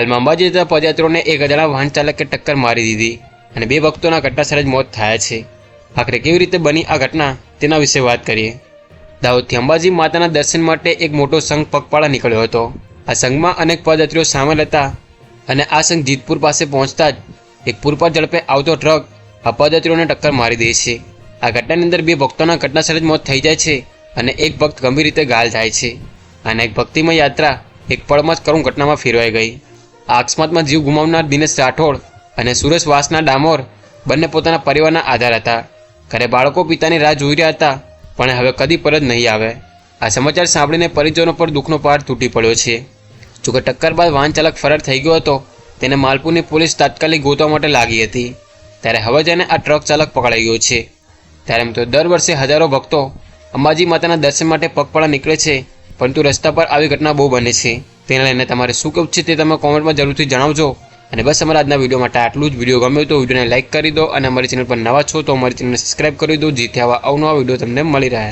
હાલમાં અંબાજી જતા પદયાત્રીઓને એક અજાણા વાહન ચાલકે ટક્કર મારી દીધી અને બે ભક્તોના ઘટનાસ્થળે જ મોત થયા છે. આખરે કેવી રીતે બની આ ઘટના તેના વિશે વાત કરીએ. દાહોદથી અંબાજી માતાના દર્શન માટે એક મોટો સંઘ પગપાળા નીકળ્યો હતો. આ સંઘમાં અનેક પદયાત્રીઓ સામેલ હતા અને આ સંઘ જીતપુર પાસે પહોંચતા જ એક પૂરપાટ ઝડપે આવતો ટ્રક આ પદયાત્રીઓને ટક્કર મારી દે છે. આ ઘટનાની અંદર બે ભક્તોના ઘટનાસ્થળે જ મોત થઈ જાય છે અને એક ભક્ત ગંભીર રીતે ઘાયલ થાય છે. અને એક ભક્તિમય યાત્રા એક પળમાં જ કરુણ ઘટનામાં ફેરવાઈ ગઈ. આ અકસ્માતમાં જીવ ગુમાવનાર દિનેશ રાઠોડ અને સુરેશ વાસના ડામોર બંને પોતાના પરિવારના આધાર હતા. ઘરે બાળકો પિતાની રાહ જોઈ રહ્યા હતા, પણ હવે કદી પરત નહીં આવે. આ સમાચાર સાંભળીને પરિજનો પર દુઃખનો પાર તૂટી પડ્યો છે. જોકે ટક્કર બાદ વાહન ચાલક ફરાર થઈ ગયો હતો, તેને માલપુરની પોલીસ તાત્કાલિક ગોતવા માટે લાગી હતી. ત્યારે હવે જઈને આ ટ્રક ચાલક પકડાઈ ગયો છે. ત્યારે એમ તો દર વર્ષે હજારો ભક્તો અંબાજી માતાના દર્શન માટે પગપાળા નીકળે છે, પરંતુ રસ્તા પર આવી ઘટના બહુ બને છે. તેને લઈને તમારે શું કહેવું છે તે તમે કોમેન્ટમાં જરૂરથી જણાવજો. અને બસ અમારા આજના વીડિયો માટે આટલું જ. વીડિયો ગમ્યો તો વિડીયોને લાઇક કરી દો અને અમારી ચેનલ પર નવા છો તો અમારી ચેનલને સબસ્ક્રાઇબ કરી દો, જેથી આવા અવનવા વીડિયો તમને મળી રહે.